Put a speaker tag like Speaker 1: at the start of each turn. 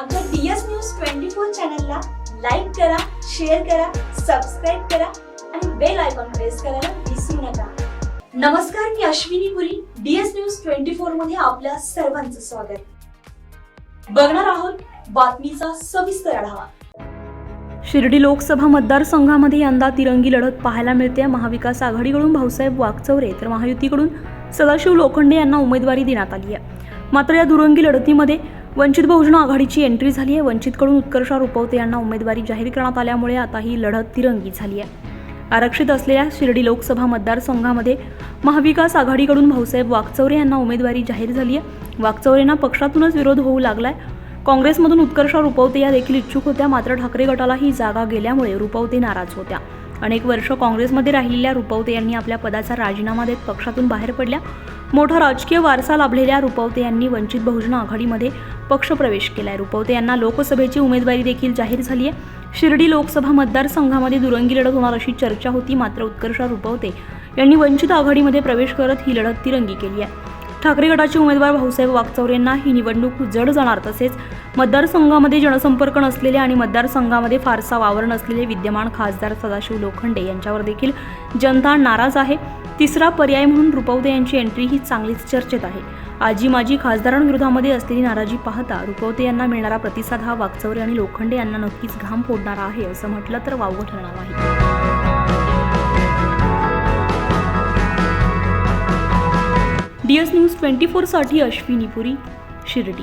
Speaker 1: आमच्या DS news twenty four चॅनलला like करा शेअर करा सबस्क्राईब करा आणि बेल आयकॉन प्रेस करायला विसरू नका. नमस्कार मी Ashwini Puri DS news twenty फोरमध्ये आपल्या सर्वांचं स्वागत. बघणार आहोत बातमीचा सविस्तर आढावा.
Speaker 2: शिर्डी लोकसभा मतदारसंघामध्ये यंदा तिरंगी लढत पाहायला मिळते. महाविकास आघाडीकडून भाऊसाहेब वागचौरे तर महायुतीकडून सदाशिव लोखंडे यांना उमेदवारी देण्यात आली आहे. मात्र या दुरंगी लढतीमध्ये वंचित बहुजन आघाडीची एंट्री झाली आहे. वंचितकडून उत्कर्षा रुपवते यांना उमेदवारी जाहीर करण्यात आल्यामुळे आता ही लढत तिरंगी झाली आहे. आरक्षित असलेल्या शिर्डी लोकसभा मतदारसंघामध्ये महाविकास आघाडीकडून भाऊसाहेब वागचौरे यांना उमेदवारी जाहीर झाली आहे. वागचौरेंना पक्षातूनच विरोध होऊ लागलाय. काँग्रेसमधून उत्कर्षा रुपवते या देखील इच्छुक होत्या. मात्र ठाकरे गटाला ही जागा गेल्यामुळे रुपवते नाराज होत्या. अनेक वर्ष काँग्रेसमध्ये राहिलेल्या रुपवते यांनी आपल्या पदाचा राजीनामा देत पक्षातून बाहेर पडल्या. मोठा राजकीय वारसा लाभलेल्या रुपवते यांनी वंचित बहुजन आघाडीमध्ये पक्षप्रवेश आहे रुपवते यांना लोकसभेची उमेदवारी देखील जाहीर झाली आहे शिर्डी लोकसभा मतदारसंघामध्ये दुरंगी लढत होणार अशी चर्चा होती मात्र उत्कर्षा रुपवते यांनी वंचित आघाडीमध्ये प्रवेश करत ही लढत तिरंगी केली आहे. ठाकरे गटाचे उमेदवार भाऊसाहेब वागचौरेंना ही निवडणूक जड जाणार तसेच मतदारसंघामध्ये जनसंपर्क नसलेले आणि मतदारसंघामध्ये फारसा वावर नसलेले विद्यमान खासदार सदाशिव लोखंडे यांच्यावर देखील जनता नाराज आहे. तिसरा पर्याय म्हणून रुपवते यांची एंट्री ही चांगलीच चर्चेत आहे. आजी माजी खासदारांविरोधामध्ये असलेली नाराजी पाहता रुपवते यांना मिळणारा प्रतिसाद हा वागचौरे आणि लोखंडे यांना नक्कीच घाम फोडणारा आहे असं म्हटलं तर वावगं ठरणार डी डीएस न्यूज ट्वेंटी फोरसाठी अश्विनी पुरी शिर्डी.